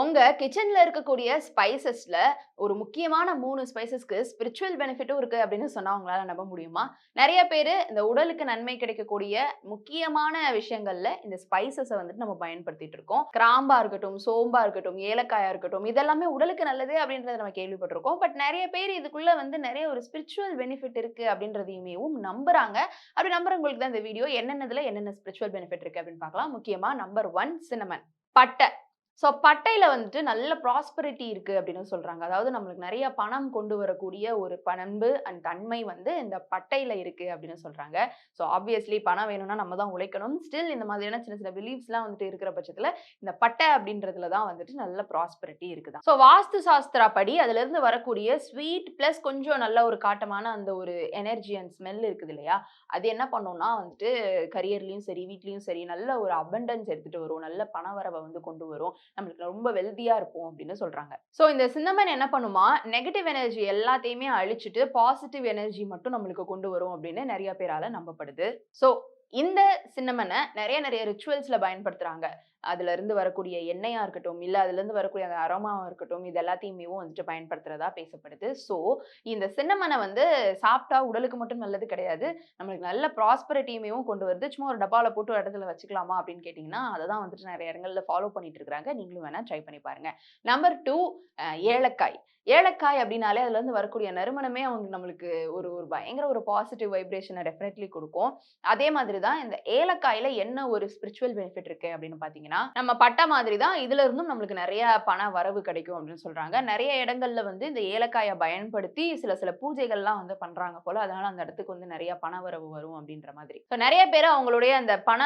உங்க கிச்சன்ல இருக்கக்கூடிய ஸ்பைசஸ்ல ஒரு முக்கியமான மூணு ஸ்பைசஸ்க்கு ஸ்பிரிச்சுவல் பெனிஃபிட்டும் இருக்கு அப்படின்னு சொன்னா உங்களால நம்ப முடியுமா? நிறைய பேர் இந்த உடலுக்கு நன்மை கிடைக்கக்கூடிய முக்கியமான விஷயங்கள்ல இந்த ஸ்பைசஸை வந்துட்டு நம்ம பயன்படுத்திட்டு இருக்கோம். கிராம்பா இருக்கட்டும் சோம்பா இருக்கட்டும் ஏலக்காயா இருக்கட்டும் இதெல்லாமே உடலுக்கு நல்லது அப்படின்றத நம்ம கேள்விப்பட்டிருக்கோம். பட் நிறைய பேர் இதுக்குள்ள வந்து நிறைய ஒரு ஸ்பிரிச்சுவல் பெனிஃபிட் இருக்கு அப்படின்றதையுமேவும் நம்புறாங்க. அப்படி நம்புறவங்களுக்கு தான் இந்த வீடியோ என்னென்னதுல என்னென்ன ஸ்பிரிச்சுவல் பெனிஃபிட் இருக்கு அப்படின்னு பார்க்கலாம். முக்கியமா நம்பர் ஒன் சின்னமன் பட்டை. ஸோ பட்டையில் வந்துட்டு நல்ல ப்ராஸ்பரிட்டி இருக்குது அப்படின்னு சொல்கிறாங்க அதாவது நம்மளுக்கு நிறைய பணம் கொண்டு வரக்கூடிய ஒரு பண்பு அண்ட் தன்மை வந்து இந்த பட்டையில் இருக்குது அப்படின்னு சொல்கிறாங்க ஸோ ஆப்வியஸ்லி பணம் வேணும்னா நம்ம தான் உழைக்கணும். ஸ்டில் இந்த மாதிரியான சின்ன சின்ன பிலீஃப்ஸ்லாம் வந்துட்டு இருக்கிற பட்சத்தில் இந்த பட்டை அப்படின்றதுல தான் வந்துட்டு நல்ல ப்ராஸ்பரிட்டி இருக்குதான் ஸோ வாஸ்து சாஸ்திரா படி அதுலேருந்து வரக்கூடிய ஸ்வீட் ப்ளஸ் கொஞ்சம் நல்ல ஒரு காட்டமான அந்த ஒரு எனர்ஜி அண்ட் ஸ்மெல் இருக்குது இல்லையா? அது என்ன பண்ணோம்னா வந்துட்டு கரியர்லேயும் சரி வீட்லேயும் சரி நல்ல ஒரு அபண்டன்ஸ் எடுத்துகிட்டு வரும். நல்ல பணவரவை வந்து கொண்டு வரும். நம்மளுக்கு ரொம்ப வெல்தியா இருப்போம் அப்படின்னு சொல்றாங்க. ஸோ இந்த சின்னமன் என்ன பண்ணுமா? நெகட்டிவ் எனர்ஜி எல்லாத்தையுமே அழிச்சிட்டு பாசிட்டிவ் எனர்ஜி மட்டும் நம்மளுக்கு கொண்டு வரும் அப்படின்னு நிறைய பேரால நம்பப்படுது. ஸோ இந்த சின்னமனை நிறைய நிறைய ரிச்சுவல்ஸில் பயன்படுத்துகிறாங்க அதுல இருந்து வரக்கூடிய எண்ணெயா இருக்கட்டும் இல்ல அதுல இருந்து வரக்கூடிய அந்த அரோமாவா இருக்கட்டும் இது எல்லாத்தையுமே வந்துட்டு பயன்படுத்துறதா பேசப்படுது. ஸோ இந்த சின்னமனை வந்து சாப்பிட்டா உடலுக்கு மட்டும் நல்லது கிடையாது. நம்மளுக்கு நல்ல ப்ராஸ்பரிட்டியுமே கொண்டு வருது. சும்மா ஒரு டப்பால போட்டு ஒரு இடத்துல வச்சுக்கலாமா அப்படின்னு கேட்டீங்கன்னா அதை தான் வந்துட்டு நிறைய இடங்கள்ல ஃபாலோ பண்ணிட்டு இருக்காங்க நீங்களும் வேணா ட்ரை பண்ணி பாருங்க. நம்பர் டூ ஏலக்காய். ஏலக்காய் அப்படின்னாலே அதுல இருந்து வரக்கூடிய நறுமணமே அவங்க நம்மளுக்கு ஒரு ஒரு பயங்கர ஒரு பாசிட்டிவ் வைப்ரேஷனை டெஃபினெட்லி கொடுக்கும். அதே மாதிரி தான் இந்த ஏலக்காயில என்ன ஒரு ஸ்பிரிச்சுவல் பெனிஃபிட் இருக்கு அப்படின்னு பாத்தீங்கன்னா நம்ம பட்டை மாதிரி தான் இதுல இருந்தும் நம்மளுக்கு நிறைய பண வரவு கிடைக்கும் அப்படின்னு சொல்றாங்க. நிறைய இடங்கள்ல வந்து இந்த ஏலக்காயை பயன்படுத்தி சில சில பூஜைகள்லாம் வந்து பண்றாங்க போல. அதனால அந்த இடத்துக்கு வந்து நிறைய பண வரவு வரும் அப்படின்ற மாதிரி. ஸோ நிறைய பேர் அவங்களுடைய அந்த பண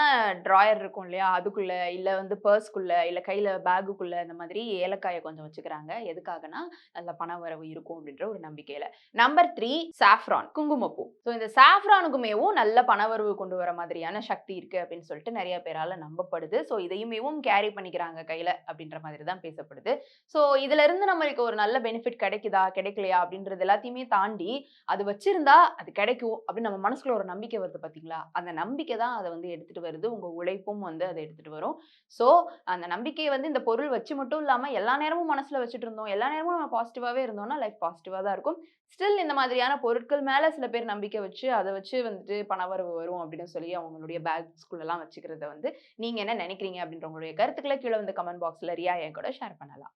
ட்ராயர் இருக்கும் இல்லையா? அதுக்குள்ள இல்ல வந்து பர்ஸ்க்குள்ள இல்ல கையில பேகுக்குள்ள இந்த மாதிரி ஏலக்காயை கொஞ்சம் வச்சுக்கிறாங்க. எதுக்காகனா அந்த பண வரவு இருக்கும் அப்படின்ற ஒரு நம்பிக்கையில. நம்பர் த்ரீ சாஃப்ரான் குங்குமப்பூ. ஸோ இந்த சாஃப்ரானுக்குமேவும் நல்ல பணவரவு கொண்டு வர மாதிரி மாதிரியான சக்தி இருக்கு அப்படின்னு சொல்லிட்டு நிறைய பேரால நம்பப்படுது. ஸோ இதையும் இவும் கேரி பண்ணிக்கிறாங்க கையில அப்படின்ற மாதிரி தான் பேசப்படுது. ஸோ இதுல இருந்து நம்மளுக்கு ஒரு நல்ல பெனிஃபிட் கிடைக்குதா கிடைக்கலையா அப்படின்றது எல்லாத்தையுமே தாண்டி அது வச்சிருந்தா அது கிடைக்கும் அப்படின்னு நம்ம மனசுக்குள்ள ஒரு நம்பிக்கை வருது பாத்தீங்களா? அந்த நம்பிக்கை தான் அதை வந்து எடுத்துட்டு வருது. உங்க உழைப்பும் வந்து அதை எடுத்துட்டு வரும். ஸோ அந்த நம்பிக்கையை வந்து இந்த பொருள் வச்சு மட்டும் இல்லாம எல்லா நேரமும் மனசுல வச்சுட்டு இருந்தோம். எல்லா நேரமும் நம்ம பாசிட்டிவாவே இருந்தோம்னா லைஃப் பாசிட்டிவா தான் இருக்கும். ஸ்டில் இந்த மாதிரியான பொருட்கள் மேல சில பேர் நம்பிக்கை வச்சு அதை வச்சு வந்துட்டு பணவரவு வரும் அப்படின்னு சொல்லி அவங்களுடைய பேக்ஸ்குள்ளெல்லாம் வச்சுக்கிறத வந்து நீங்க என்ன நினைக்கிறீங்க அப்படின்ற உங்களுடைய கருத்துக்களை கீழே வந்து கமெண்ட் பாக்ஸ்ல ரியா என் கூட ஷேர் பண்ணலாம்.